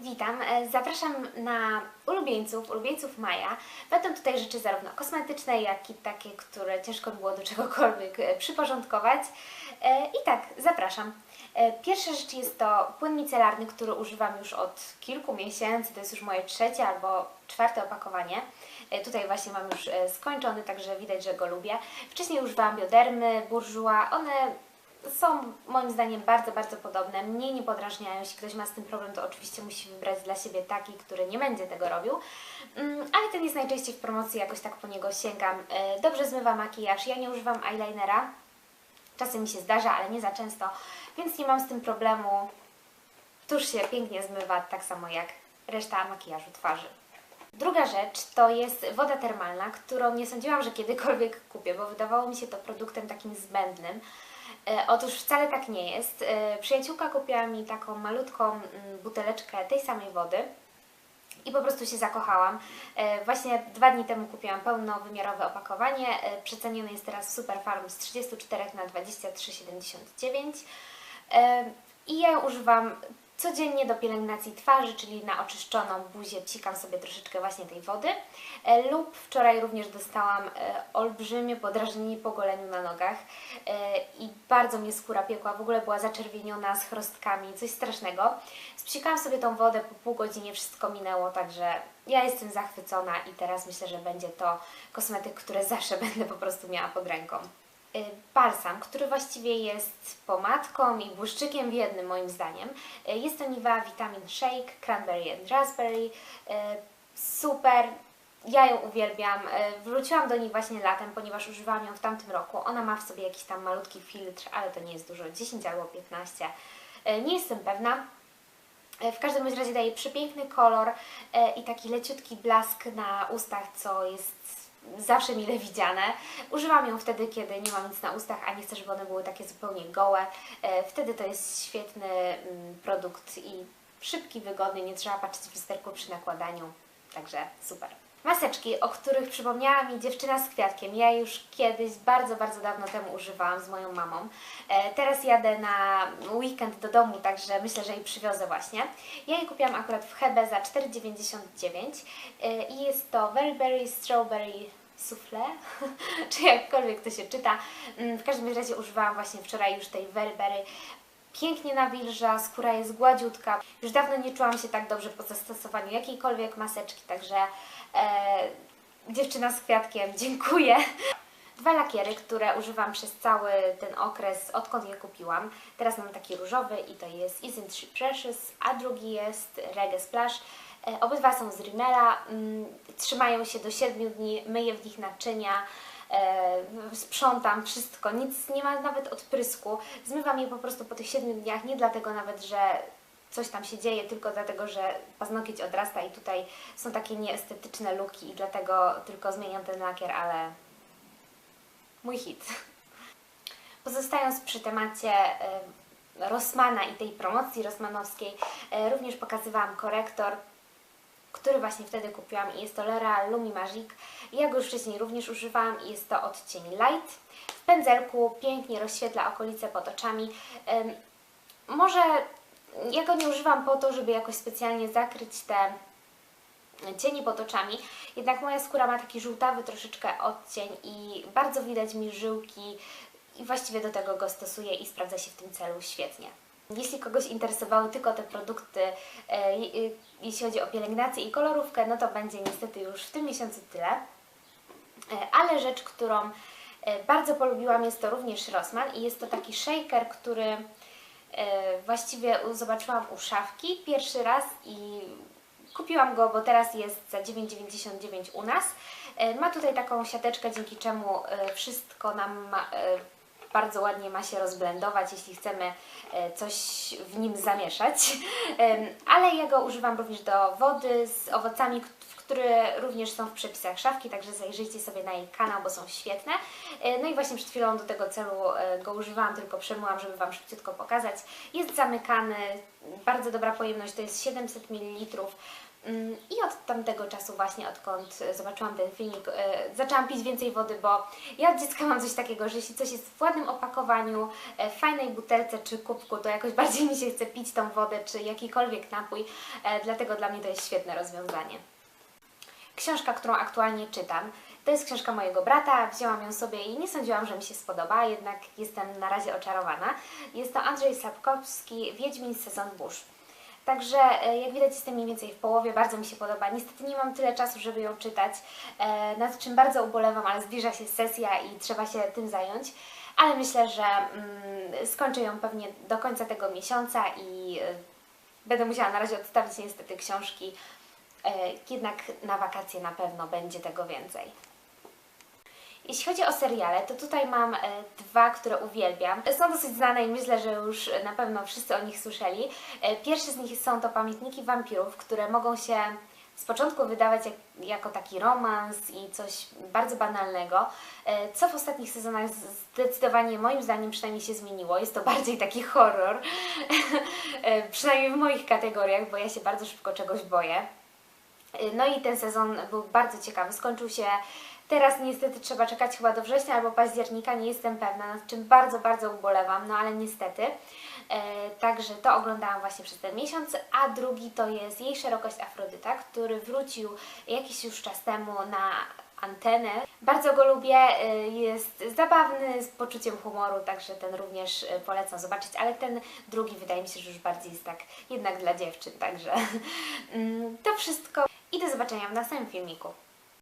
Witam, E, zapraszam na ulubieńców, ulubieńców Maja. Będą tutaj rzeczy zarówno kosmetyczne, jak i takie, które ciężko było do czegokolwiek e, przyporządkować. E, I tak, zapraszam. Pierwsza rzecz jest to płyn micelarny, który używam już od kilku miesięcy. To jest już moje trzecie albo czwarte opakowanie. Tutaj właśnie mam już skończony, także widać, że go lubię. Wcześniej używałam biodermy, burżuła. One są moim zdaniem bardzo, bardzo podobne. Mnie nie podrażniają. Jeśli ktoś ma z tym problem, to oczywiście musi wybrać dla siebie taki, który nie będzie tego robił. Mm, Ale ten jest najczęściej w promocji, jakoś tak po niego sięgam. E, Dobrze zmywa makijaż. Ja nie używam eyelinera. Czasem mi się zdarza, ale nie za często, więc nie mam z tym problemu. Tuż się pięknie zmywa, tak samo jak reszta makijażu twarzy. Druga rzecz to jest woda termalna, którą nie sądziłam, że kiedykolwiek kupię, bo wydawało mi się to produktem takim zbędnym. E, Otóż wcale tak nie jest. E, Przyjaciółka kupiła mi taką malutką mm, buteleczkę tej samej wody i po prostu się zakochałam. E, Właśnie dwa dni temu kupiłam pełnowymiarowe opakowanie. Przecenione jest teraz w Super Farm z 34 na 23,79. E, I ja ją używam codziennie do pielęgnacji twarzy, czyli na oczyszczoną buzię psikam sobie troszeczkę właśnie tej wody. E, Lub wczoraj również dostałam e, olbrzymie podrażnienie po goleniu na nogach e, i bardzo mnie skóra piekła, w ogóle była zaczerwieniona z chrostkami, coś strasznego. Spsikałam sobie tą wodę, po pół godzinie wszystko minęło, także ja jestem zachwycona i teraz myślę, że będzie to kosmetyk, który zawsze będę po prostu miała pod ręką. Y, Balsam, który właściwie jest pomadką i błyszczykiem w jednym moim zdaniem. Y, Jest to Nivea Vitamin Shake, Cranberry and Raspberry. Y, Super, ja ją uwielbiam. Y, Wróciłam do niej właśnie latem, ponieważ używałam ją w tamtym roku. Ona ma w sobie jakiś tam malutki filtr, ale to nie jest dużo, 10 albo 15. Y, Nie jestem pewna. W każdym razie daje przepiękny kolor i taki leciutki blask na ustach, co jest zawsze mile widziane. Używam ją wtedy, kiedy nie mam nic na ustach, a nie chcę, żeby one były takie zupełnie gołe. E, Wtedy to jest świetny mm, produkt i szybki, wygodny, nie trzeba patrzeć w lusterku przy nakładaniu, także super. Maseczki, o których przypomniała mi dziewczyna z kwiatkiem. Ja już kiedyś, bardzo, bardzo dawno temu używałam z moją mamą. E, teraz jadę na weekend do domu, także myślę, że jej przywiozę właśnie. Ja jej kupiłam akurat w Hebe za 4,99 e, i jest to Very Berry Strawberry Soufflé, czy jakkolwiek to się czyta. Mm, W każdym razie używałam właśnie wczoraj już tej Very Berry pięknie nawilża, skóra jest gładziutka. Już dawno nie czułam się tak dobrze po zastosowaniu jakiejkolwiek maseczki, także e, dziewczyna z kwiatkiem, dziękuję. Dwa lakiery, które używam przez cały ten okres, odkąd je kupiłam. Teraz mam taki różowy i to jest Isn't She Precious, a drugi jest Reggae Splash. E, Obydwa są z Rimmela, mm, trzymają się do 7 dni, myję w nich naczynia, e, sprzątam wszystko, nic nie ma nawet odprysku. Zmywam je po prostu po tych 7 dniach, nie dlatego nawet, że coś tam się dzieje, tylko dlatego, że paznokieć odrasta i tutaj są takie nieestetyczne luki i dlatego tylko zmieniam ten lakier, ale mój hit. Pozostając przy temacie e, Rossmana i tej promocji rossmanowskiej, e, również pokazywałam korektor, który właśnie wtedy kupiłam i jest to L'Oreal Lumi Magic. Ja go już wcześniej również używałam i jest to odcień Light. W pędzelku pięknie rozświetla okolice pod oczami. Może ja go nie używam po to, żeby jakoś specjalnie zakryć te cieni pod oczami, jednak moja skóra ma taki żółtawy troszeczkę odcień i bardzo widać mi żyłki i właściwie do tego go stosuję i sprawdza się w tym celu świetnie. Jeśli kogoś interesowały tylko te produkty, e, e, jeśli chodzi o pielęgnację i kolorówkę, no to będzie niestety już w tym miesiącu tyle. E, Ale rzecz, którą bardzo polubiłam jest to również Rossmann i jest to taki shaker, który właściwie zobaczyłam u szafki pierwszy raz i kupiłam go, bo teraz jest za 9,99 u nas. Ma tutaj taką siateczkę, dzięki czemu wszystko nam ma, bardzo ładnie ma się rozblendować, jeśli chcemy e, coś w nim zamieszać. Ale ja go używam również do wody z owocami, które również są w przepisach szafki, także zajrzyjcie sobie na jej kanał, bo są świetne. E, No i właśnie przed chwilą do tego celu e, go używałam, tylko przemyłam, żeby Wam szybciutko pokazać. Jest zamykany, bardzo dobra pojemność, to jest 700 ml. Mm, I od tamtego czasu właśnie, odkąd zobaczyłam ten filmik, e, zaczęłam pić więcej wody, bo ja od dziecka mam coś takiego, że jeśli coś jest w ładnym opakowaniu, e, w fajnej butelce czy kubku, to jakoś bardziej mi się chce pić tą wodę czy jakikolwiek napój, e, dlatego dla mnie to jest świetne rozwiązanie. Książka, którą aktualnie czytam, to jest książka mojego brata. Wzięłam ją sobie i nie sądziłam, że mi się spodoba, jednak jestem na razie oczarowana. Jest to Andrzej Sapkowski, Wiedźmin sezon burz. Także e, jak widać jestem mniej więcej w połowie, bardzo mi się podoba. Niestety nie mam tyle czasu, żeby ją czytać, e, nad czym bardzo ubolewam, ale zbliża się sesja i trzeba się tym zająć. Ale myślę, że mm, skończę ją pewnie do końca tego miesiąca i e, będę musiała na razie odstawić niestety książki. Jednak na wakacje na pewno będzie tego więcej. Jeśli chodzi o seriale, to tutaj mam e, dwa, które uwielbiam. Są dosyć znane i myślę, że już na pewno wszyscy o nich słyszeli. E, pierwszy z nich są to Pamiętniki Wampirów, które mogą się z początku wydawać jak, jako taki romans i coś bardzo banalnego, e, co w ostatnich sezonach zdecydowanie moim zdaniem przynajmniej się zmieniło. Jest to bardziej taki horror, e, przynajmniej w moich kategoriach, bo ja się bardzo szybko czegoś boję. No i ten sezon był bardzo ciekawy. Skończył się teraz niestety trzeba czekać chyba do września albo października, nie jestem pewna, nad czym bardzo, bardzo ubolewam, no ale niestety. E, także to oglądałam właśnie przez ten miesiąc, a drugi to jest Jej Szerokość Afrodyta, który wrócił jakiś już czas temu na antenę. Bardzo go lubię, e, jest zabawny, z poczuciem humoru, także ten również e, polecam zobaczyć, ale ten drugi wydaje mi się, że już bardziej jest tak jednak dla dziewczyn, także mm, to wszystko i do zobaczenia w następnym filmiku.